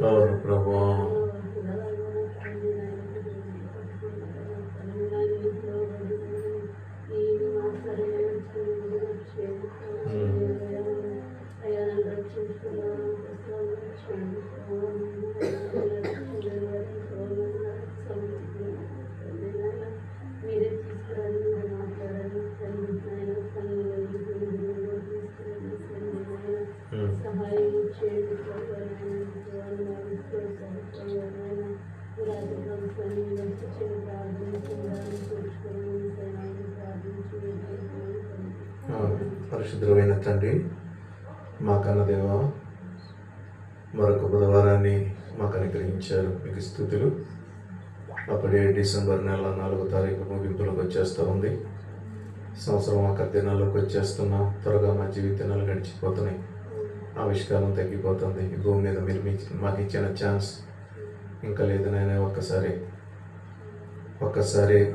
అవును ప్రభు మీరే మరొక బుధవారాన్ని మాకు అనుగ్రహించారు. మీకు స్థుతులు. అప్పుడే డిసెంబర్ నెల నాలుగో తారీఖు ముగింపులోకి వచ్చేస్తూ ఉంది. సంవత్సరం ఆఖరి దినాల్లోకి వచ్చేస్తున్నాం. త్వరగా మా జీవితాలు గడిచిపోతున్నాయి. ఆవిష్కారం తగ్గిపోతుంది. ఈ భూమి మీద మీరు మీ మాకు ఇచ్చిన ఛాన్స్ ఇంకా లేదు నాయన. ఒక్కసారి. ఒక్కసారి.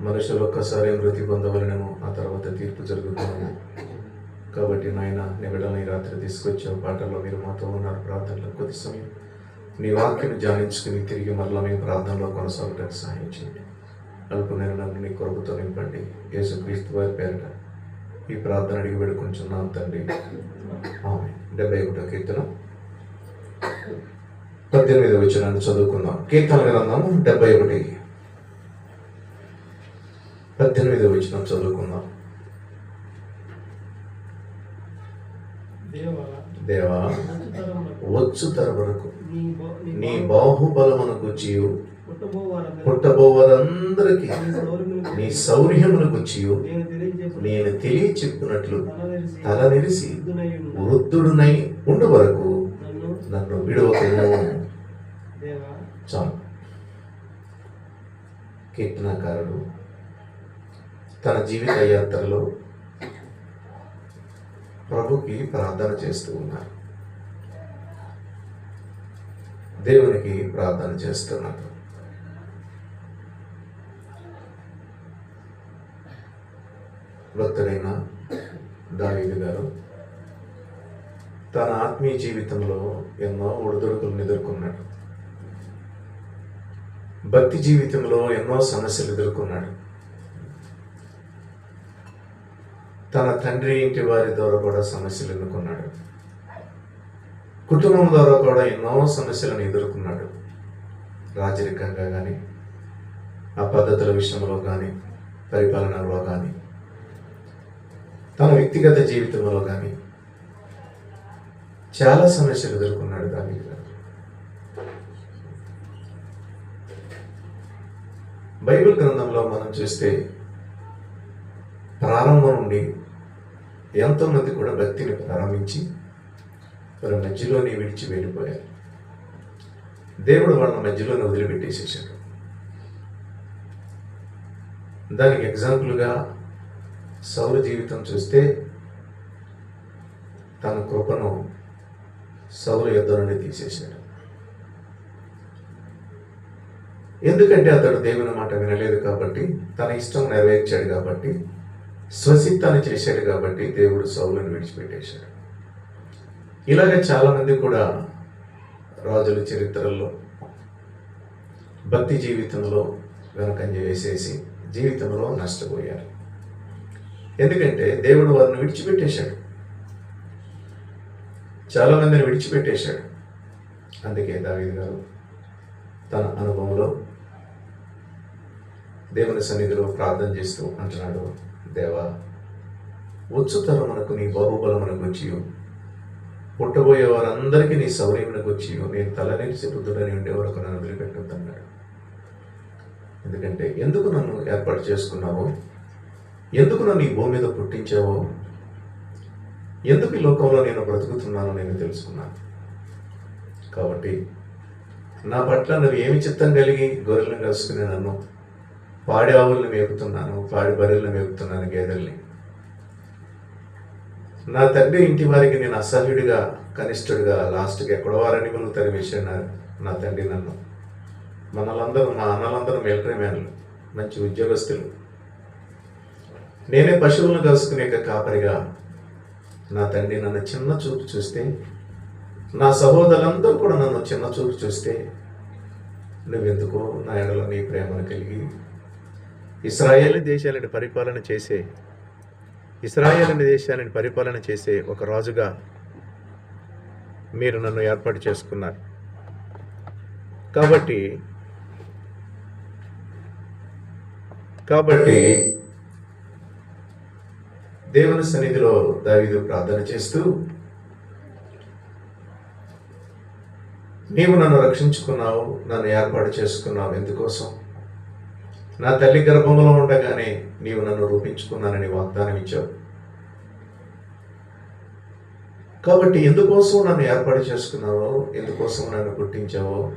మనుషులు ఒక్కసారి మృతి పొందవలనేమో ఆ తర్వాత తీర్పు జరుగుతుంది. కాబట్టి నాయన నీ బిడ్డలను ఈ రాత్రి తీసుకొచ్చావు పాటల్లో మీరు మాతో ఉన్నారు. ప్రార్థనలో కొద్ది సమయం. నీ వాక్యం ధ్యానించుకుని తిరిగి మరలా మీ ప్రార్థనలో కొనసాగడానికి సహాయం చేయండి అల్పమైన నన్ను నీ కొరకుతో నింపండి. యేసుక్రీస్తు వారి పేరట ఈ ప్రార్థన అడిగి వేడుకుంటున్నాను తండ్రి. ఆమె డెబ్బై ఒకటో కీర్తన. పద్దెనిమిది వచ్చినాన్ని చదువుకుందాం. కీర్తన గ్రంథము డెబ్బై ఒకటి. పద్దెనిమిది వచ్చిన చదువుకుందాం. దేవా వచ్చు తర వరకు నీ బాహుబలమునకు చీవు పుట్టబోవారందరికీ నీ సౌర్యములకు నీ శౌర్యమునకు నేను తెలియచెప్పినట్లు నేను తల వృద్ధుడునై ఉండు వరకు నన్ను నన్ను చాలు. కీర్తనకారుడు తన జీవిత యాత్రలో ప్రభుకి ప్రార్థన చేస్తూ ఉన్నారు. దేవునికి ప్రార్థన చేస్తున్నారు. భక్తుడైన దావీదు గారు తన ఆత్మీయ జీవితంలో ఎన్నో ఒడిదొడుకులను ఎదుర్కొన్నాడు. భక్తి జీవితంలో ఎన్నో సమస్యలు ఎదుర్కొన్నాడు. తన తండ్రి ఇంటి వారి ద్వారా కూడా సమస్యలు ఎదుర్కొన్నాడు కుటుంబం ద్వారా కూడా ఎన్నో సమస్యలను ఎదుర్కొన్నాడు. రాజరికంగా కానీ ఆ పద్ధతుల విషయంలో కానీ పరిపాలనలో కానీ తన వ్యక్తిగత జీవితంలో కానీ చాలా సమస్యలు ఎదుర్కొన్నాడు దాని బైబిల్ గ్రంథంలో మనం చూస్తే ప్రారంభం నుండి ఎంతోమంది కూడా భక్తిని ప్రారంభించి వాళ్ళ మధ్యలోనే విడిచి వెళ్ళిపోయారు. దేవుడు వాళ్ళ మధ్యలోనే వదిలిపెట్టేసేసాడు. దానికి ఎగ్జాంపుల్గా సౌర జీవితం చూస్తే తన కృపను సౌర యుద్ధ నుండి తీసేశాడు. ఎందుకంటే అతడు దేవుని మాట వినలేదు కాబట్టి తన ఇష్టం నెరవేర్చాడు కాబట్టి స్వసిద్ధాన్ని చేశాడు కాబట్టి దేవుడు సౌలను విడిచిపెట్టేశాడు. ఇలాగే చాలామంది కూడా రాజుల చరిత్రల్లో భక్తి జీవితంలో వెనకంజ వేసేసి జీవితంలో నష్టపోయారు. ఎందుకంటే దేవుడు వారిని విడిచిపెట్టేశాడు. చాలామందిని విడిచిపెట్టేశాడు. అందుకే దావీదు గారు తన అనుభవంలో దేవుని సన్నిధిలో ప్రార్థన చేస్తూ అంటున్నాడు. దేవా వచ్చు తరమునకు నీ బాహుబలమునకు వచ్చి పుట్టబోయే వారందరికీ నీ సౌర్యమునకు వచ్చి నేను తలనేసి బుద్ధుడని ఉండే వరకు నన్ను వదిలిపెట్టొద్దన్నాడు. ఎందుకంటే ఎందుకు నన్ను ఏర్పాటు చేసుకున్నావో? ఎందుకు నన్ను ఈ భూమి మీద పుట్టించావో? ఎందుకు ఈ లోకంలో నేను బ్రతుకుతున్నానో నేను తెలుసుకున్నాను. కాబట్టి నా పట్ల నువ్వు ఏమి చిత్తం కలిగి గొర్రెలను కలుసుకుని నన్ను పాడి ఆవుల్ని మేపుతున్నాను పాడి బర్రెలను మేపుతున్నాను గేదెల్ని. నా తండ్రి ఇంటి వారికి నేను అసహ్యుడిగా కనిష్ఠుడిగా లాస్ట్కి ఎక్కడో వారని మనం తరివేసాను నా తండ్రి నన్ను. మనలందరూ మా అన్నలందరూ మిలిటరీ మ్యాన్లు మంచి ఉద్యోగస్తులు. నేనే పశువులను కలుసుకునే కాపరిగా నా తండ్రి నన్ను చిన్న చూపు చూస్తే నా సహోదరులందరూ కూడా నన్ను చిన్న చూపు చూస్తే నువ్వెందుకో నా ఎడలో నీ ప్రేమను కలిగి ఇస్రాయేల్ దేశాలను పరిపాలన చేసే ఇస్రాయేల్ దేశాలను పరిపాలన చేసే ఒక రాజుగా మీరు నన్ను ఏర్పాటు చేసుకున్నారు. కాబట్టి కాబట్టి దేవుని సన్నిధిలో దావిదు ప్రార్థన చేస్తూ నీవు నన్ను రక్షించుకున్నావు నన్ను ఏర్పాటు చేసుకున్నావు ఎందుకోసం? నా తల్లి గర్భంలో ఉండగానే నీవు నన్ను రూపించుకున్నానని వాగ్దానం ఇచ్చావు. కాబట్టి ఎందుకోసం నన్ను ఏర్పాటు చేసుకున్నావో ఎందుకోసం నన్ను పుట్టించావో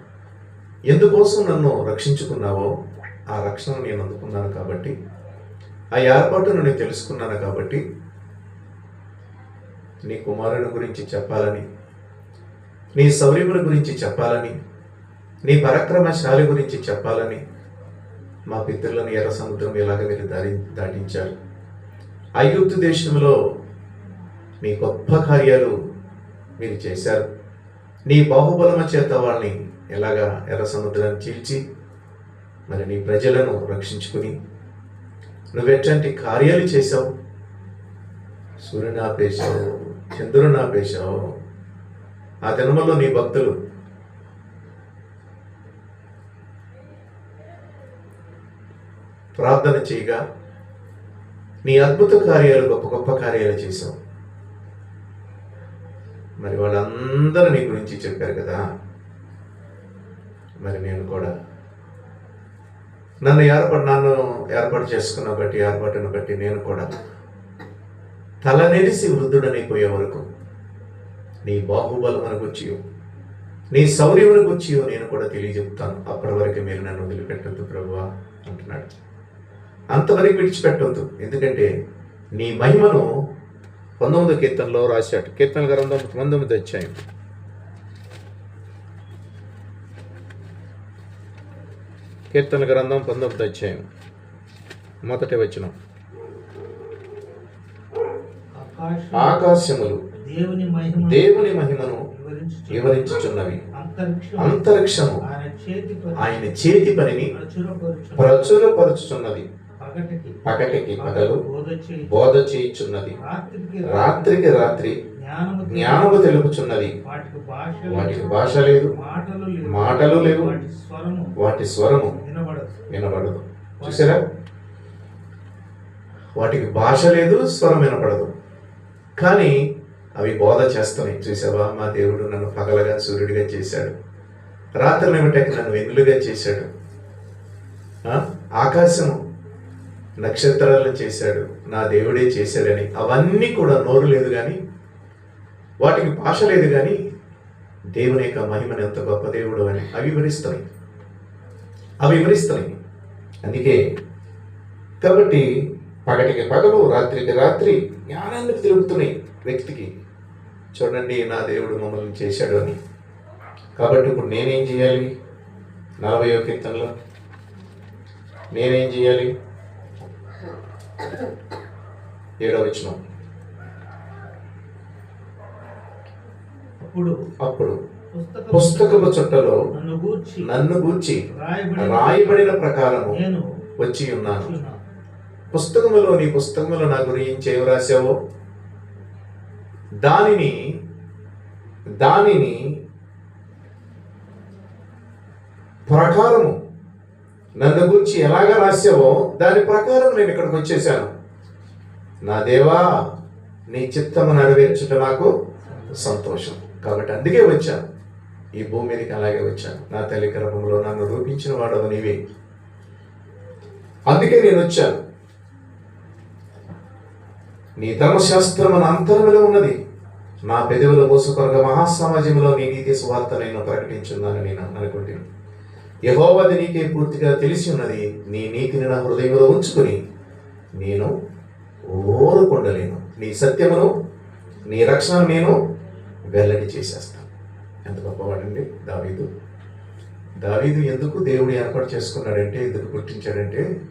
ఎందుకోసం నన్ను రక్షించుకున్నావో ఆ రక్షణ నేను అందుకున్నాను కాబట్టి ఆ ఏర్పాటును నేను తెలుసుకున్నాను కాబట్టి నీ కుమారుని గురించి చెప్పాలని నీ శౌర్యముల గురించి చెప్పాలని నీ పరాక్రమశాలి గురించి చెప్పాలని మా పితరులను ఎర్ర సముద్రం ఎలాగ మీరు దారి దాటించారు? ఐగుప్తు దేశంలో మీ గొప్ప కార్యాలు మీరు చేశారు. నీ బాహుబలమ చేత వాళ్ళని ఎలాగా ఎర్ర సముద్రాన్ని చీల్చి మరి నీ ప్రజలను రక్షించుకుని నువ్వెట్లాంటి కార్యాలు చేశావు? సూర్యుని ఆపేశావు చంద్రుని ఆపేశావు. ఆ దినములో నీ భక్తులు ప్రార్థన చేయగా నీ అద్భుత కార్యాలు గొప్ప గొప్ప కార్యాలు చేశావు. మరి వాళ్ళందరూ నీ గురించి చెప్పారు కదా. మరి నేను కూడా నన్ను ఏర్పాటు నన్ను ఏర్పాటు చేసుకున్న బట్టి ఏర్పాటును బట్టి నేను కూడా తల వృద్ధుడని వృద్ధుడనైపోయే వరకు నీ బాహుబలమును గుచ్చియో నీ శౌర్యమును గుచ్చియో నేను కూడా తెలియజెప్తాను. అప్పటి వరకు మీరు నన్ను వదిలిపెట్టద్దు ప్రభువా అంటున్నాడు. అంతవరకు విడిచిపెట్టొద్దు ఎందుకంటే నీ మహిమను పంతొమ్మిదో కీర్తనలో రాశాడు. కీర్తన గ్రంథం పంతొమ్మిది అధ్యాయం. కీర్తన గ్రంథం పంతొమ్మిది అధ్యాయం. మొదటి ఆకాశం ఆకాశములు దేవుని మహిమ దేవుని మహిమను వివరించుచు వివరించుచున్నవి. అంతరిక్షం అంతరిక్షము ఆయన చేతి పనిని ప్రచురపరుచు ప్రచురపరుచుచున్నది. పగటికి పగలు బోధ చేయి బోధ చేయుచున్నది. రాత్రికి రాత్రి జ్ఞానము తెలుపుచున్నది. వాటికి భాష లేదు. మాటలు లేవు. వాటి స్వరము వినబడదు. చూసారా? వాటికి భాష లేదు స్వరం వినపడదు కానీ అవి బోధ చేస్తున్నాయి. చూసావా? మా దేవుడు నన్ను పగలగా సూర్యుడిగా చేశాడు. రాత్రి నిమిటకి నన్ను వెన్నులుగా చేశాడు. ఆ? నక్షత్రాలను చేశాడు. నా దేవుడే చేశాడని. అవన్నీ కూడా నోరు లేదు కానీ వాటికి భాష లేదు కానీ దేవుని యొక్క మహిమను ఎంత గొప్ప దేవుడు అని అవి వివరిస్తున్నాయి అవి వివరిస్తాయి అందుకే కాబట్టి పగటికి పగలు రాత్రికి రాత్రి జ్ఞానాన్ని తిరుగుతున్నాయి వ్యక్తికి. చూడండి నా దేవుడు మమ్మల్ని చేశాడు అని. కాబట్టి ఇప్పుడు నేనేం చేయాలి? నలభయో కీర్తనలో నేనేం చేయాలి? ఏడవ వచనం. అప్పుడు అప్పుడు పుస్తకపు చుట్టలో నన్ను గూర్చి రాయబడిన ప్రకారము వచ్చి ఉన్నాను. పుస్తకములో నీ పుస్తకములో నా గురించి ఏం రాశావో? దానిని దానిని ప్రకారము నన్ను గురించి ఎలాగ రాశావో దాని ప్రకారం నేను ఇక్కడికి వచ్చేసాను నా దేవా నీ చిత్తము నెరవేర్చుట నాకు సంతోషం. కాబట్టి అందుకే వచ్చాను. ఈ భూమి మీదకి అలాగే వచ్చాను. నా తల్లి గర్భంలో నన్ను రూపించిన వాడు నీవే. అందుకే నేను వచ్చాను. నీ ధర్మశాస్త్రము నా అంతరంలో ఉన్నది. నా పెదవుల మోసుకొనగా మహాసమాజంలో నీ నీతి స్వార్థ నేను ప్రకటించున్నాను నేను అనుకుంటున్నాను. యహోవది నీకే పూర్తిగా తెలిసి ఉన్నది. నీ నీతిని నా హృదయంలో ఉంచుకొని నేను ఓరుకొండలేను నీ సత్యమును నీ రక్షణను నేను వెల్లడి చేసేస్తాను. ఎంత గొప్పవాడండి దావీదు. దావీదు ఎందుకు దేవుడు ఏర్పాటు చేసుకున్నాడంటే ఎందుకు గుర్తించాడంటే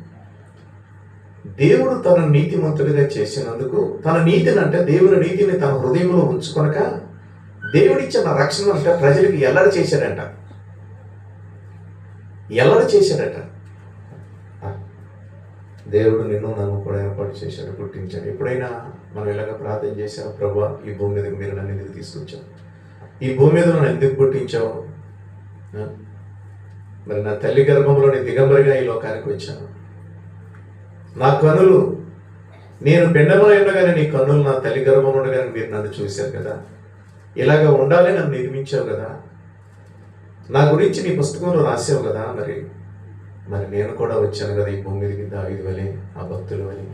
దేవుడు తన నీతిమంతుడిగా చేసినందుకు తన నీతిని అంటే దేవుని నీతిని తన హృదయంలో ఉంచుకొనక దేవుడిచ్చిన రక్షణ అంటే ప్రజలకు ఎల్లడి చేశాడంట. ఎల్లడి చేశాడట. దేవుడు నిన్ను నన్ను కూడా ఏర్పాటు చేశాడు పుట్టించాడు. ఎప్పుడైనా మనం ఇలాగ ప్రార్థన చేసావు ప్రభా ఈ భూమి మీదకి మీరు నన్ను ఎందుకు తీసుకొచ్చావు? ఈ భూమి మీద నన్ను ఎందుకు పుట్టించావు? మరి నా తల్లి గర్భంలోని దిగంబరిగా ఈ లోకానికి వచ్చాను. నా కనులు నేను పెండమలో ఉండగానే నీ కన్నులు నా తల్లి గర్భం ఉండగానే మీరు నన్ను చూశారు కదా. ఇలాగ ఉండాలి నన్ను నిర్మించావు కదా. నా గురించి నీ పుస్తకంలో రాసావు కదా మరి మరి నేను కూడా వచ్చాను కదా ఈ భూమి మీదకి దావిది వలె ఆ భక్తులు వలె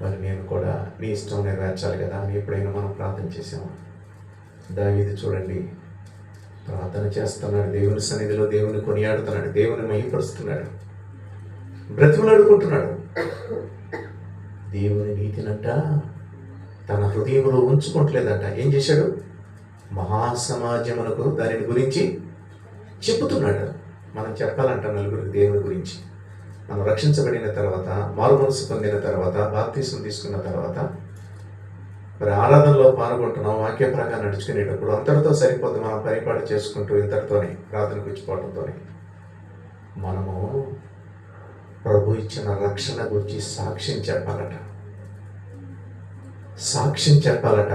మరి నేను కూడా నీ ఇష్టం నెరవేర్చాలి కదా అని ఎప్పుడైనా మనం ప్రార్థన చేసాము దావీది చూడండి ప్రార్థన చేస్తున్నాడు దేవుని సన్నిధిలో దేవుని కొనియాడుతున్నాడు దేవుని మహిపరుస్తున్నాడు బ్రతిమలాడుకుంటున్నాడు దేవుని నీతినంట తన హృదయంలో ఉంచుకోవట్లేదంట ఏం చేశాడు? మహాసమాజమునకు దానిని గురించి చెప్పుతున్నాడు మనం చెప్పాలంట నలుగురికి దేవుని గురించి. మనం రక్షించబడిన తర్వాత మారు మనసు పొందిన తర్వాత బాప్తీసం తీసుకున్న తర్వాత మరి ఆరాధనలో పాల్గొంటున్నాం వాక్య ప్రకారం నడుచుకునేటప్పుడు అంతటితో సరిపోద్ది మనం పరిపాటు చేసుకుంటూ ఇంతటితోనే ప్రార్థన ఇచ్చిపోవడంతోనే మనము ప్రభు ఇచ్చిన రక్షణ గురించి సాక్ష్యం చెప్పాలట. సాక్ష్యం చెప్పాలట.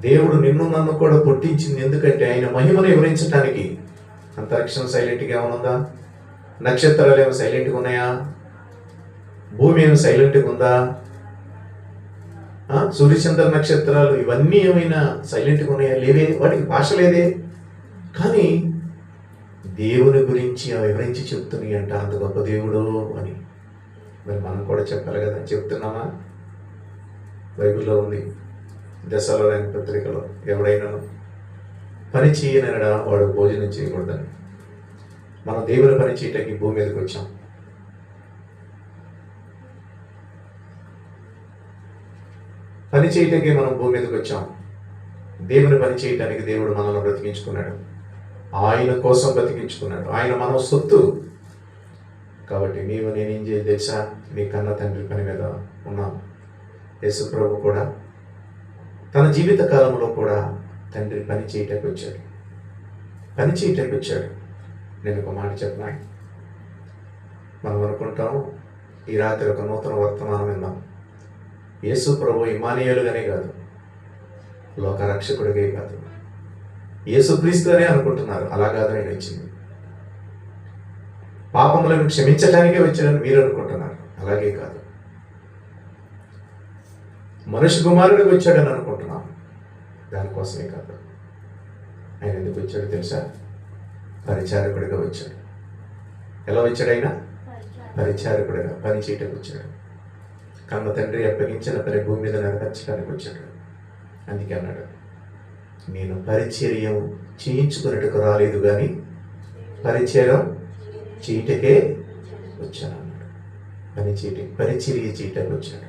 దేవుడు నిన్ను నన్ను కూడా పుట్టించింది ఎందుకంటే ఆయన మహిమను వివరించడానికి అంతరిక్షం సైలెంట్గా ఏమనుందా? నక్షత్రాలు ఏమో సైలెంట్గా ఉన్నాయా? భూమి ఏమో సైలెంట్గా ఉందా? సూర్యచంద్ర నక్షత్రాలు ఇవన్నీ ఏమైనా సైలెంట్గా ఉన్నాయా? లేవే? వాటికి భాష లేదే. కానీ దేవుని గురించి వివరించి చెప్తున్నాయి అంట అంత గొప్ప దేవుడు అని. మరి మనం కూడా చెప్పాలి కదా చెప్తున్నామా? బైబిల్లో ఉంది. దశలో పత్రికలో ఎవడైనా పని చేయనడా వాడు భోజనం చేయకూడదని. మనం దేవుని పని చేయటానికి భూమి మీదకి వచ్చాం. పని చేయటానికి మనం భూమి మీదకి వచ్చాం. దేవుని పని చేయటానికి దేవుడు మనల్ని బ్రతికించుకున్నాడు. ఆయన కోసం బ్రతికించుకున్నాడు. ఆయన మన సొత్తు. కాబట్టి నీవు నేనేం చేయాలి తెలుసా? నీ కన్న తండ్రి పని మీద ఉన్నాం యేసు ప్రభు కూడా తన జీవిత కాలంలో కూడా తండ్రి పని చేయటానికి వచ్చాడు. పని చేయటానికి వచ్చాడు. నేను ఒక మాట చెప్పినా? మనం అనుకుంటాం ఈ రాత్రి ఒక నూతన వర్తమానం విన్నాం. యేసు ప్రభు ఇమానియులుగానే కాదు లోకరక్షకుడిగే కాదు. యేసుక్రీస్తు అనుకుంటున్నారు అలా కాదు వచ్చింది పాపములను క్షమించటానికే వచ్చాడని మీరు అనుకుంటున్నారు అలాగే కాదు. మనుషు కుమారుడు వచ్చాడని అనుకుంటున్నాం. దానికోసమే కాదు. ఆయన ఎందుకు వచ్చాడు తెలుసా? పరిచారకుడిగా వచ్చాడు. ఎలా వచ్చాడు ఆయన? పరిచారకుడిగా పని చేయటం వచ్చాడు. కన్న తండ్రి అప్పగించిన పని భూమి మీద నెరవేర్చడానికి వచ్చాడు. అందుకే అన్నాడు నేను పరిచర్యం చేయించుకున్నట్టుకు రాలేదు కానీ పరిచయం చీటకే వచ్చాను అన్నాడు. పని చీటి పరిచర్య చీటకు వచ్చాడు.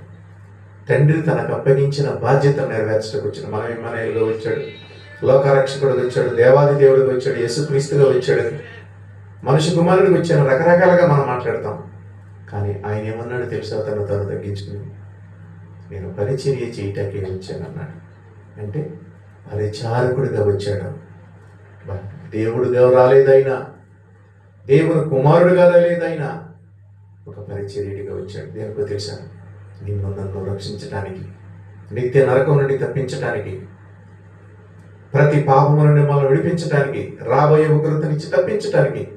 తండ్రి తనకు అప్పగించిన బాధ్యత నెరవేర్చడానికి వచ్చాడు. మన ఇమానయులుగా వచ్చాడు. లోకరక్షకుడికి వచ్చాడు. దేవాది దేవుడికి వచ్చాడు. యేసుక్రీస్తుగా వచ్చాడు. మనిషి కుమారుడికి వచ్చాను రకరకాలుగా మనం మాట్లాడతాం. కానీ ఆయన ఏమన్నాడు తెలుసా? తను తను తగ్గించుకుని నేను పరిచర్య చేయటానికి వచ్చాను అన్నాడు. అంటే పరిచారకుడిగా వచ్చాడు. దేవుడుగా రాలేదైనా దేవుని కుమారుడుగా రాలేదైనా ఒక పరిచర్యుడిగా వచ్చాడు. దేనికో తెలుసా? నిన్ను నన్ను రక్షించడానికి నిత్య నరకం నుండి తప్పించడానికి ప్రతి పాపము నుండి మనం విడిపించడానికి రాబోయే ఉగ్రత నుంచి తప్పించడానికి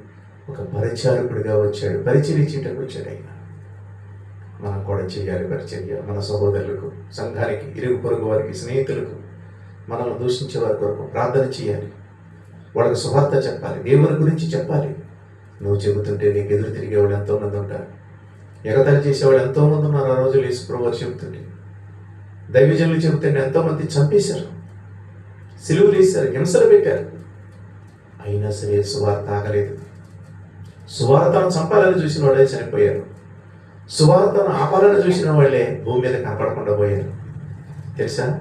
ఒక పరిచారకుడిగా వచ్చాడు. పరిచర్య వచ్చాడు ఆయన. మనం కూడా చేయాలి పరిచర్య. మన సహోదరులకు సంఘానికి ఇరుగు పొరుగు వారికి స్నేహితులకు మనల్ని దూషించే వారి కొరకు ప్రార్థన చేయాలి. వాళ్ళకి శుభార్త చెప్పాలి. దేవుని గురించి చెప్పాలి. నువ్వు చెబుతుంటే నీకు ఎదురు తిరిగే వాళ్ళు ఎంతోమంది ఉంటారు. ఎగతాళి చేసేవాళ్ళు ఎంతోమంది ఉన్నారు ఆ రోజులు యేసుప్రభు చెబుతుంటే దైవజనులు చెబితే ఎంతోమంది చంపేశారు. సిలువులు వేశారు హింసలు పెట్టారు. అయినా సరే సువార్త ఆగలేదు. సువార్తను చంపాలని చూసిన వాళ్ళే చనిపోయారు. సువార్తను ఆపాలని చూసిన వాళ్ళే భూమి మీద కనపడకుండా పోయారు. తెలుసా?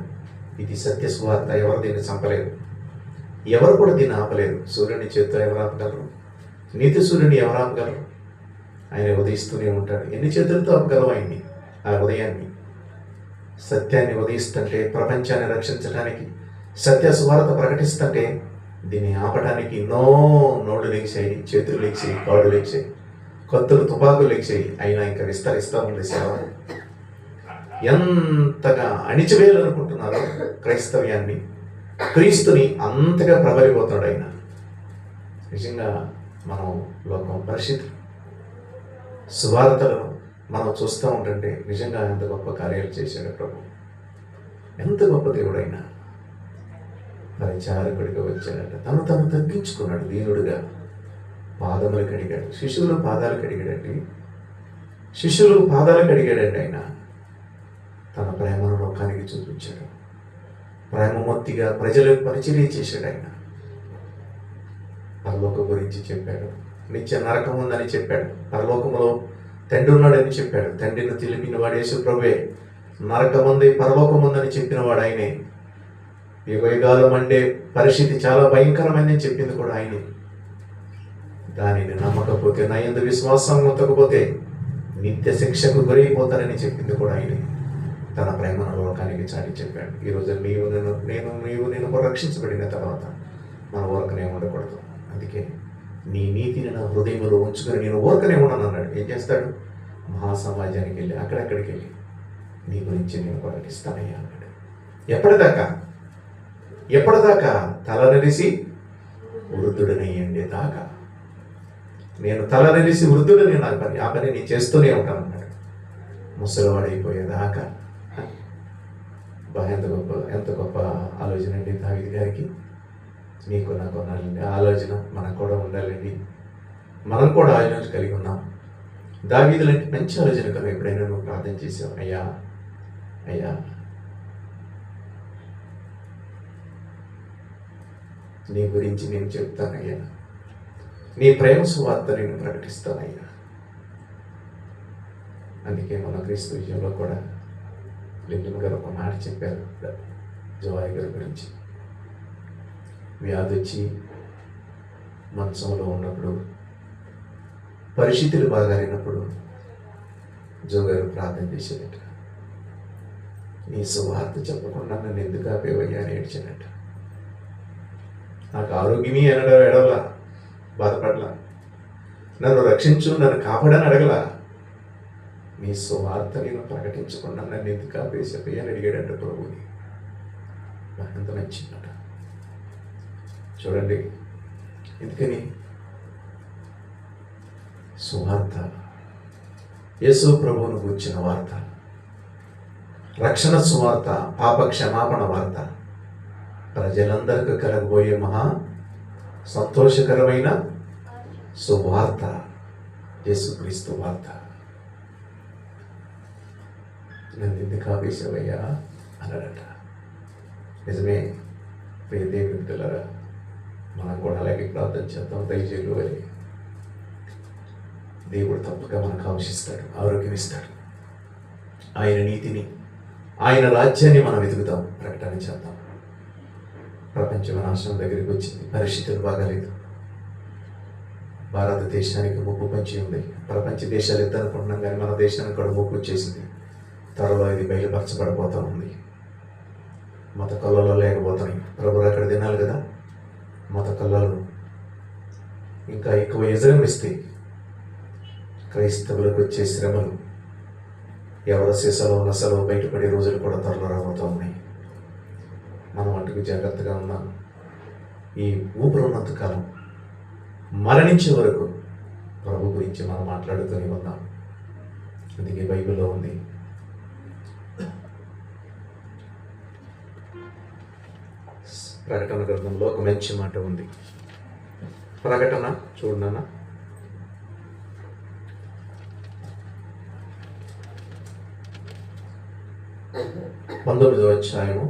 ఇది సత్య సువార్త. ఎవరు దీన్ని చంపలేదు? ఎవరు కూడా దీన్ని ఆపలేరు సూర్యుని చేతితో ఎవరు ఆపగలరు? నీతి సూర్యుని ఎవరు ఆపగలరు? ఆయన ఉదయిస్తూనే ఉంటాడు. ఎన్ని చేతులతో ఆపగలవు ఆ ఉదయాన్ని. సత్యాన్ని ఉదయిస్తుంటే ప్రపంచాన్ని రక్షించడానికి సత్య సువార్త ప్రకటిస్తుంటే దీన్ని ఆపడానికి ఎన్నో నోళ్ళు లేచాయి చేతులు లేచాయి కాళ్ళు లేచాయి కత్తులు తుపాకులు లేచాయి. అయినా ఇంకా విస్తరిస్తూ ఉంది సేవ. ఎంతగా అణిచివేయాలనుకుంటున్నారో క్రైస్తవ్యాన్ని క్రీస్తుని అంతగా ప్రబలిపోతాడు ఆయన. నిజంగా మనం లోకం పరిస్థితులు సువార్తలు మనం చూస్తూ ఉంటుంటే నిజంగా ఎంత గొప్ప కార్యాలు చేశాడు ప్రభు. ఎంత గొప్ప దేవుడైనా పరిచారకుడిగా వచ్చాడట. తను తను తగ్గించుకున్నాడు దీనుడుగా. పాదములు కడిగాడు. శిశువులు పాదాలు కడిగాడండి. శిశువులు పాదాలు కడిగాడండి ఆయన. తన ప్రేమను లోకానికి చూపించాడు. ప్రేమ మొత్తిగా ప్రజలకు పరిచర్య చేశాడు ఆయన. పరలోక గురించి చెప్పాడు. నిత్య నరకం ఉందని చెప్పాడు. పరలోకములో తండ్రి ఉన్నాడని చెప్పాడు. తండ్రిని తెలిపిన వాడు యేసు ప్రభువే నరకం ఉంది పరలోకం ఉందని చెప్పిన వాడు ఆయనే యుగయుగాలు మండే పరిస్థితి చాలా భయంకరమైనని చెప్పింది కూడా ఆయనే. దానిని నమ్మకపోతే నా ఎందు విశ్వాసం ఉంచకపోతే నిత్య శిక్షకు గురైపోతానని చెప్పింది కూడా ఆయనే. తన ప్రేమను లోకానికి చాటి చెప్పాడు. ఈరోజు నీవు నేను నేను నీవు నేను కూడా రక్షించబడిన తర్వాత మన ఊరకనే ఉండకూడదు. అందుకే నీ నీతిని నా హృదయంలో ఉంచుకొని నేను ఊరకనే ఉన్నాను అన్నాడు. ఏం చేస్తాడు? మహాసమాజానికి వెళ్ళి అక్కడక్కడికి వెళ్ళి నీ గురించి నేను ప్రకటిస్తానయ్యా అన్నాడు. ఎప్పటిదాకా? ఎప్పటిదాకా? తలనరిసి నెలిసి వృద్ధుడనయ్యండి దాకా. నేను తలనరిసి వృద్ధుడని నా పని ఆ పని నేను చేస్తూనే ఉంటాను అన్నాడు. ముసలివాడైపోయేదాకా. బా ఎంత గొప్ప ఎంత గొప్ప ఆలోచన అండి దావిది గారికి. మీకు నాకు ఉండాలండి. ఆలోచన మనకు కూడా ఉండాలండి. మనం కూడా ఆలోచన కలిగి ఉన్నాం. దావీదు లాంటి మంచి ఆలోచన కదా ఎప్పుడైనా నువ్వు ప్రార్థన చేసావు? అయ్యా అయ్యా. నీ గురించి నేను చెప్తానయ్యా. నీ ప్రేమ సువార్త నేను ప్రకటిస్తానయ్యా. అందుకే మన క్రీస్తు విజయంలో కూడా లింగం గారు ఒక మాట చెప్పారు. జవాయి గారి గురించి. వ్యాధి వచ్చి మంచంలో ఉన్నప్పుడు పరిస్థితులు బాగాలేనప్పుడు జోగారు ప్రార్థన చేసేదట. నీ సువార్త చెప్పకుండా నన్ను ఎందుకు ఆపేవయ్యా అని ఏడ్చానట నాకు ఆరోగ్యమే అనడం ఎడవలా బాధపడలా. నన్ను రక్షించు నన్ను కాపాడని అడగలా. నీ సువార్త నేను ప్రకటించకుండా నన్ను ఎందుకు ఆపేసేపయ్యా అని అడిగాడంట ప్రభుని నాకు మంచి నచ్చిందట. చూడండి. ఎందుకని? సువార్త యేసు ప్రభువును కూర్చిన వార్త. రక్షణ సువార్త పాప క్షమాపణ వార్త. ప్రజలందరికీ కలగబోయే మహా సంతోషకరమైన సువార్త. యేసుక్రీస్తు వార్త. నన్ను ఎందుకు ఆవేశమయ్యా అన్నాడట. నిజమే ప్రియ పిల్లరా మనం కూడా అలాగే ప్రార్థన చేద్దాం. దయచేయలు అని. దేవుడు తప్పక మనకు ఆశిస్తాడు ఆరోగ్యం ఇస్తాడు. ఆయన నీతిని ఆయన రాజ్యాన్ని మనం వెతుకుతాం. ప్రకటన చేద్దాం. ప్రపంచ నాశనం దగ్గరికి వచ్చింది. పరిస్థితులు బాగాలేదు. భారతదేశానికి ముప్పు పంచి ఉంది. ప్రపంచ దేశాలు ఎద్దనుకుంటున్నాం కానీ మన దేశానికి కూడా ముప్పు వచ్చేసింది. త్వరలో ఇది బయలుపరచబడిపోతూ ఉంది. మత కళ్ళలో లేకపోతున్నాయి. ప్రభు అక్కడ తినాలి కదా? మత కళ్ళలు ఇంకా ఎక్కువ ఎజరమిస్తాయి క్రైస్తవులకు వచ్చే శ్రమలు ఎవరి సీసలో నసలో బయటపడే రోజులు కూడా త్వరలో రాబోతూ ఉన్నాయి. మనం అటుకు జాగ్రత్తగా ఉన్నాం. ఈ ఊపిరి ఉన్నంతకాలం మరణించే వరకు ప్రభు గురించి మనం మాట్లాడుతూనే ఉన్నాం. అందుకే బైబిల్లో ఉంది ప్రకటన గ్రంథంలో ఒక మంచి మాట ఉంది. ప్రకటన చూడనా పంతొమ్మిదో అధ్యాయము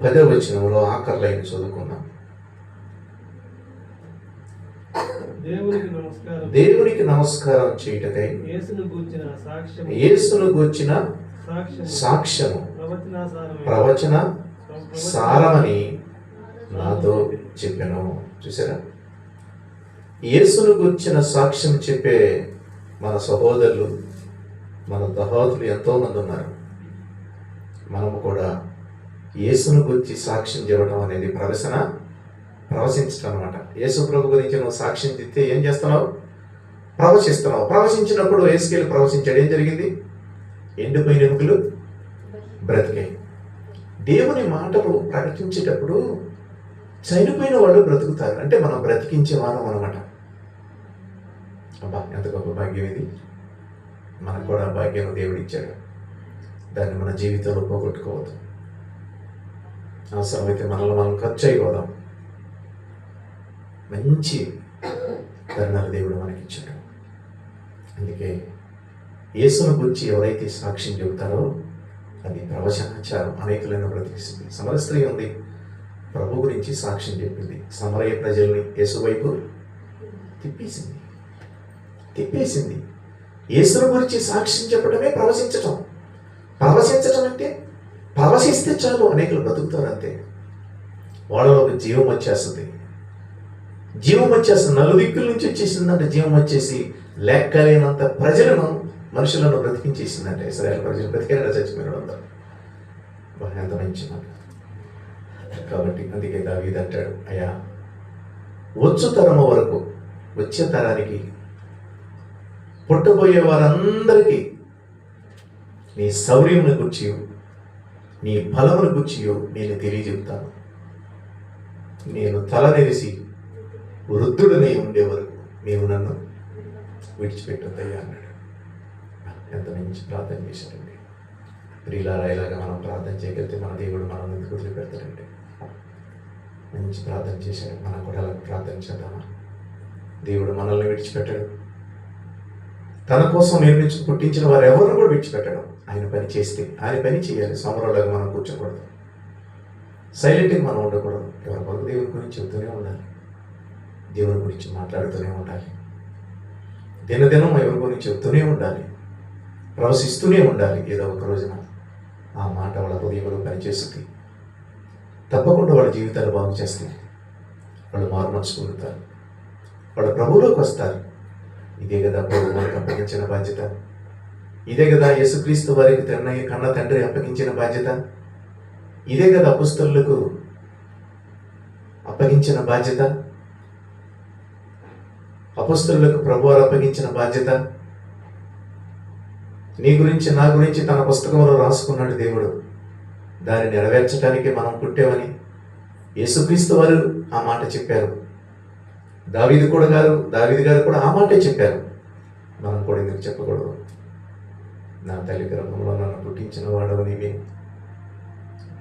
పదో వచనంలో ఆఖరి లైన్ చదువుకున్నాం దేవునికి నమస్కారం దేవునికి నమస్కారం చేయుటకై యేసును గూర్చిన సాక్ష్యము. ప్రవచన సారమని నాతో చెప్పాను. చూసారా యేసును గుర్చిన సాక్ష్యం చెప్పే మన సహోదరులు మన దహోదులు ఎంతోమంది ఉన్నారు. మనము కూడా యేసును గురించి సాక్ష్యం చెప్పడం అనేది ప్రవచన ప్రవచించడం అనమాట యేసు ప్రభు గురించి నువ్వు సాక్ష్యం చెప్తే ఏం చేస్తున్నావు? ప్రవచిస్తున్నావు ప్రవచించినప్పుడు యేసుకెళ్ళి ప్రవచించాడు ఏం జరిగింది? ఎండిపోయిన ఎముకలు బ్రతికాయి. దేవుని మాటలు ప్రకటించేటప్పుడు చనిపోయిన వాళ్ళు బ్రతుకుతారు. అంటే మనం బ్రతికించే వారం అనమాట అబ్బా ఎంత గొప్ప భాగ్యం ఇది. మనకు కూడా భాగ్యం దేవుడు ఇచ్చాడు. దాన్ని మన జీవితంలో పోగొట్టుకోవద్దు. అవసరమైతే మనల్ని మనం ఖర్చు అయిపోదాం మంచి తరుణాలు దేవుడు మనకిచ్చాడు. అందుకే యేసును గురించి ఎవరైతే సాక్ష్యం చెబుతారో అది ప్రవచనాచారం. అనేకులను బ్రతికిస్తుంది సమర స్త్రీ ఉంది. ప్రభు గురించి సాక్ష్యం చెప్పింది. సమరయ ప్రజల్ని యేసు వైపు తిప్పేసింది. తిప్పేసింది. యేసును గురించి సాక్ష్యం చెప్పడమే ప్రవచించటం ప్రవచించటం అంటే ప్రవశిస్తే చాలు అనేకులు బ్రతుకుతారు అంతే వాళ్ళలో ఒక జీవం వచ్చేస్తుంది. జీవం వచ్చేస్తుంది నలుదిక్కుల నుంచి వచ్చేసిందంటే జీవం వచ్చేసి లెక్కలేనంత ప్రజలను మనుషులను బ్రతికించేసిందంటే ఇస్రాయల్ ప్రజలు బ్రతికేలా చచ్చిపోయిన అందరు ఎంత మంచి కాబట్టి అందుకే దావీద్ అంటాడు అయ్యా వచ్చు తరము వరకు వచ్చే తరానికి పుట్టబోయే వారందరికీ నీ శౌర్యమును గుర్చి నీ బలమును గుర్చి నేను తెలియజెప్తాను. నేను తల తెలిసి వృద్ధుడనే ఉండే వరకు నీవు నన్ను విడిచిపెట్టద్దయ్యా అన్నాడు. ఎంత మంచి ప్రార్థన చేశాడండి ప్రియులారా ఇలాగా మనం ప్రార్థన చేయగలిగితే మన దేవుడు మనం ఎందుకు వదిలిపెడతాడండి? మంచి ప్రార్థన చేశాడు. మనం కూడా అలా ప్రార్థన చేద్దామా? దేవుడు మనల్ని విడిచిపెట్టాడు. తన కోసం నిర్మించి పుట్టించిన వారు ఎవరిని కూడా విడిచిపెట్టడం. ఆయన పని చేస్తే ఆయన పని చేయాలి. సోమరంలాగా మనం కూర్చోకూడదు. సైలెంట్గా మనం ఉండకూడదు. ఎవరి కొరకు దేవుని గురించి చెబుతూనే ఉండాలి. దేవుని గురించి మాట్లాడుతూనే ఉండాలి. దినదినం ఎవరి గురించి చెబుతూనే ఉండాలి. ప్రవశిస్తూనే ఉండాలి ఏదో ఒక రోజున. ఆ మాట వాళ్ళ హృదయంలో పనిచేస్తుంది. తప్పకుండా వాళ్ళ జీవితాలు బాగు చేస్తాయి. వాళ్ళు మారు మనసుకుంటారు వాళ్ళు ప్రభువులోకి వస్తారు. ఇదే కదా ప్రభు వారికి అప్పగించిన బాధ్యత. ఇదే కదా యేసుక్రీస్తు వారికి తిన్నయ్య కన్న తండ్రి అప్పగించిన బాధ్యత. ఇదే కదా అపుస్తులకు అప్పగించిన బాధ్యత. అపుస్తులకు ప్రభువారు అప్పగించిన బాధ్యత. నీ గురించి నా గురించి తన పుస్తకంలో రాసుకున్నాడు దేవుడు. దాన్ని నెరవేర్చడానికి మనం పుట్టామని యేసుక్రీస్తు వారు ఆ మాట చెప్పారు. దావీది కూడా గారు దావీది గారు కూడా ఆ మాటే చెప్పారు. మనం కూడా ఎందుకు చెప్పకూడదు. నా తల్లి గర్భంలో నన్ను పుట్టించిన వాడవు నీవే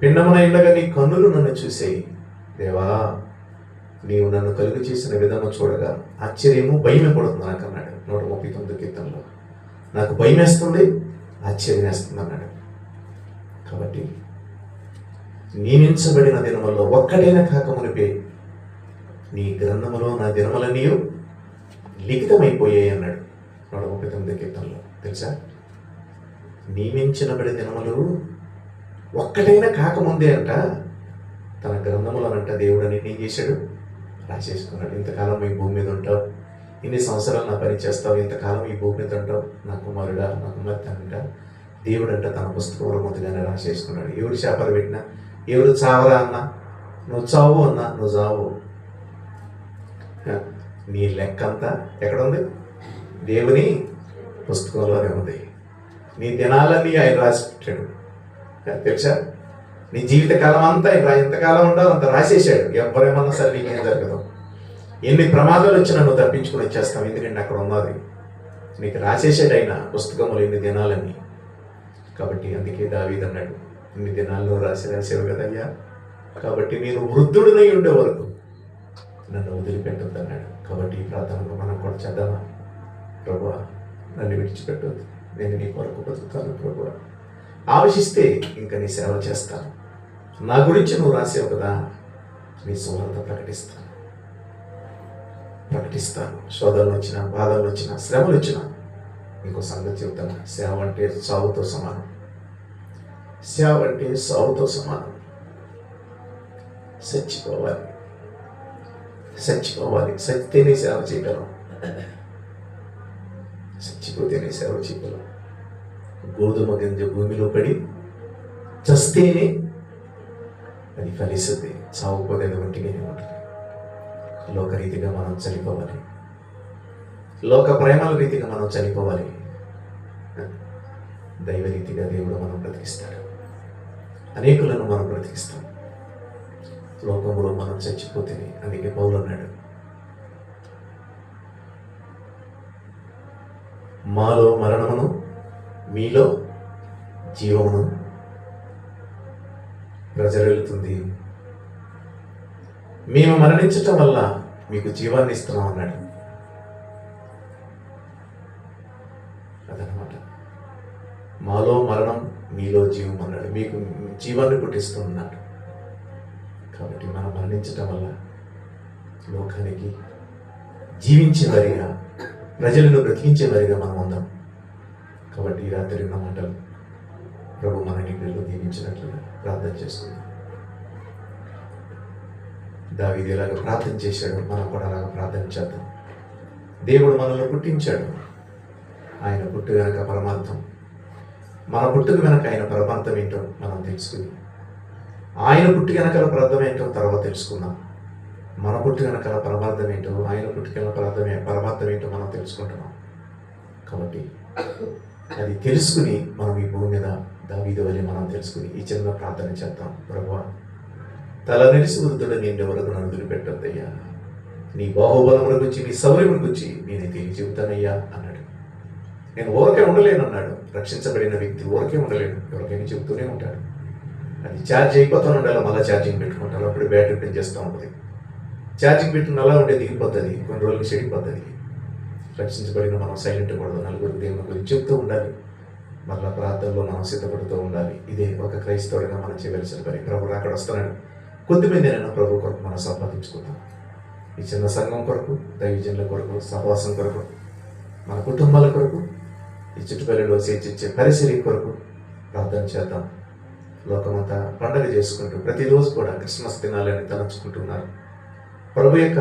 పిండమున ఇళ్ళగా నీ కన్నులు నన్ను చూసేయి. దేవా నీవు నన్ను కలుగు చేసిన విధము చూడగా ఆశ్చర్యము భయమే పడుతుంది నాకు అన్నాడు. నూట ముప్పై తొమ్మిది కీర్తనలో. నాకు భయం వేస్తుంది ఆశ్చర్యం వేస్తుంది అన్నాడు. కాబట్టి నియమించబడిన దినముల్లో ఒక్కటైనా కాకమునిపే నీ గ్రంథములో నా దినములన్నీ లిఖితమైపోయాయి అన్నాడు నూట ముప్పై తొమ్మిది కీర్తనలో తెలుసా? నియమించబడి దినములు ఒక్కటైనా కాకముందే అంట తన గ్రంథములనంట దేవుడు అని ఏం చేశాడు? రాసేసుకున్నాడు. ఇంతకాలం ఈ భూమి మీద ఉంటావు ఇన్ని సంవత్సరాలు నా పని చేస్తావు ఇంతకాలం ఈ భూమి మీద ఉంటావు నా కుమారుడా నా కుమార్తె అంట. దేవుడు అంట తన పుస్తకంలో ముందుగానే రాసేసుకున్నాడు. ఎవరు చేపలు పెట్టినా ఎవరు చావరా అన్నా నువ్వు చావు అన్నా నువ్వు చావు. నీ లెక్క అంతా ఎక్కడుంది? దేవుని పుస్తకంలోనే ఉంది. నీ దినాలన్నీ ఆయన రాసి పెట్టాడు తెలుసా? నీ జీవితకాలం అంతా ఆయన ఎంతకాలం ఉండాలో అంత రాసేసాడు ఎవరేమన్నా సరే నీకేం జరగదు. ఎన్ని ప్రమాదాలు వచ్చినా నువ్వు తప్పించుకుని వచ్చేస్తావు. ఎందుకంటే అక్కడ ఉన్నది. నీకు రాసేసేటైనా పుస్తకములు ఎన్ని దినాలని. కాబట్టి అందుకే దావీదన్నాడు ఇన్ని దినాల్లో రాసి రాసేవు కదయ్యా. కాబట్టి నేను వృద్ధుడినై ఉండే వరకు నన్ను వదిలిపెట్టొద్దు అన్నాడు. కాబట్టి ఈ ప్రార్థనలో మనం కూడా చేద్దామా? ప్రభు నన్ను విడిచిపెట్టొద్దు. నేను నీ కొరకు బ్రతుకుతాను ప్రభు. ఆవశిస్తే ఇంకా నీ సేవ చేస్తాను. నా గురించి నువ్వు రాసేవు కదా. నీ సువార్త ప్రకటిస్తాను. ప్రకటిస్తాను. శోధనలు వచ్చిన బాధలు వచ్చిన శ్రమలు వచ్చిన మీకు సంగతి చెబుతాను. సేవ అంటే సావుతో సమానం. సేవ అంటే సావుతో సమానం. చచ్చిపోవాలి చచ్చిపోవాలి సత్యనే సేవ చేయగలం. చచ్చిపోతేనే సేవ చేయగలం. గోధుమ గింజ భూమిలో పడి చస్తేనే అది ఫలిస్తుంది. చావుపోతే వంటిగానే ఉంటుంది లోకరీతిగా మనం చనిపోవాలి. లోక ప్రేమల రీతిగా మనం చనిపోవాలి. దైవ రీతిగా దేవుడు మనం బ్రతికిస్తాడు. అనేకులను మనం బ్రతికిస్తాం. లోకంలో మనం చచ్చిపోతే అందుకే పౌలు అన్నాడు. మాలో మరణమును మీలో జీవమును ప్రజలు వెళుతుంది మేము మరణించటం వల్ల మీకు జీవాన్ని ఇస్తున్నాం అన్నాడు. అదనమాట మాలో మరణం మీలో జీవం అన్నాడు. మీకు జీవాన్ని పుట్టిస్తున్నాడు కాబట్టి మనం మరణించటం వల్ల లోకానికి జీవించే వారిగా ప్రజలను బ్రతికించే వారిగా మనం ఉందాం. కాబట్టి ఈ రాత్రి ఉన్న మాటలు ప్రభు మన నిగ్రహంలో దీవించినట్లుగా ప్రార్థన చేసుకుందాం. దావిది ఇలాగ ప్రార్థన చేశాడు మనం కూడా అలాగ ప్రార్థన చేద్దాం. దేవుడు మనల్ని పుట్టించాడు. ఆయన పుట్టు వెనక పరమార్థం. మన పుట్టుక వెనక ఆయన పరమార్థం ఏంటో మనం తెలుసుకుని ఆయన పుట్టు వెనకాల ప్రార్థం ఏంటో తర్వాత తెలుసుకుందాం. మన పుట్టు వెనకాల పరమార్థం ఏంటో ఆయన పుట్టుకెళ్ళ పరమార్థమే పరమార్థం ఏంటో మనం తెలుసుకుంటున్నాం. కాబట్టి అది తెలుసుకుని మనం ఈ భూమి మీద దావీదు వల్ల మనం తెలుసుకుని ఈ చిన్న ప్రార్థన చేద్దాం. ప్రభు తలనిలిసి వృద్ధుడు నిన్ను వరకు నన్ను పెట్టద్దయ్యా. నీ బాహుబలముల గురించి నీ సౌర్యముల గురించి నేను తిరిగి చెబుతానయ్యా అన్నాడు. నేను ఊరకే ఉండలేను అన్నాడు రక్షించబడిన వ్యక్తి ఊరకే ఉండలేను ఎవరికైనా చెబుతూనే ఉంటాడు. అది ఛార్జ్ అయిపోతూనే ఉండాలి మళ్ళీ ఛార్జింగ్ పెట్టుకుంటారు. అప్పుడు బ్యాటరీ పెన్ చేస్తూ ఉంటుంది. ఛార్జింగ్ పెట్టిన అలా ఉంటే దిగిపోతుంది కొన్ని రోజులు చెడిపోతుంది రక్షించబడిన మనం సైలెంట్ కూడదు నలుగురు దేవుని గురించి చెప్తూ ఉండాలి. మళ్ళా ప్రార్థనలో మనం సిద్ధపడుతూ ఉండాలి. ఇదే ఒక క్రైస్తవుడిగా మనం చేయవలసిన పని. ప్రభు అక్కడ వస్తున్నాడు. కొద్దిమందినైనా ప్రభు కొరకు మనం సంపాదించుకుందాం ఈ చిన్న సంఘం కొరకు దైవజనుల కొరకు సహవాసం కొరకు మన కుటుంబాల కొరకు ఈ చుట్టుపల్లెలో చేర్చిచ్చే పరిసరి కొరకు ప్రార్థన చేద్దాం. లోకమంతా పండగ చేసుకుంటూ ప్రతిరోజు కూడా క్రిస్మస్ దినాలని తలంచుకుంటున్నారు. ప్రభు యొక్క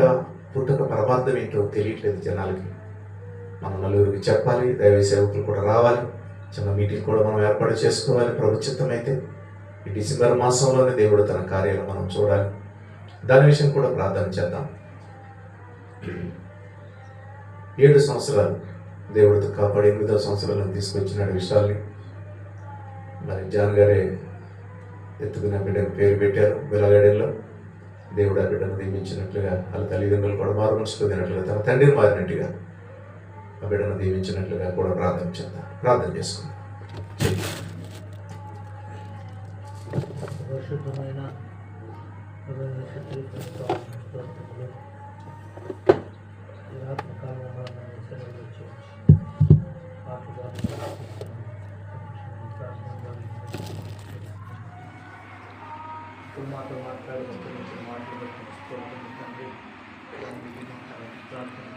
పుట్టుక పరమార్థం ఏంటో తెలియట్లేదు జనాలకి. మనం నలుగురికి చెప్పాలి దైవ సేవకులు కూడా రావాలి. చిన్న మీటింగ్ కూడా మనం ఏర్పాటు చేసుకోవాలి ప్రభుత్వం అయితే. ఈ డిసెంబర్ మాసంలోనే దేవుడు తన కార్యాలు మనం చూడాలి. దాని విషయం కూడా ప్రార్థన చేద్దాం. ఏడు సంవత్సరాలు దేవుడితో కాపాడి ఎనిమిదో సంవత్సరాలను తీసుకొచ్చిన విషయాల్ని మరి జాన్ గారే ఎత్తుకున్న బిడ్డకు పేరు పెట్టారు బిలగడెల్లో దేవుడు ఆ బిడ్డను దీవించినట్లుగా వాళ్ళ తల్లిదండ్రులు కూడా మారు మనసు తన తండ్రిని మారినట్టుగా ఆ బిడ్డను దీవించినట్లుగా కూడా ప్రార్థన చేద్దాం. ప్రార్థన చేసుకుందాం. పరిశుద్ధమైన హృదయ శుద్ధి స్తోత్రములు ఈ ఆత్మకాలంలో నన్ను సెలవులు చేర్చి పాటలు మాతో మాట్లాడుతున్న మాటలు తండ్రి ప్రార్థన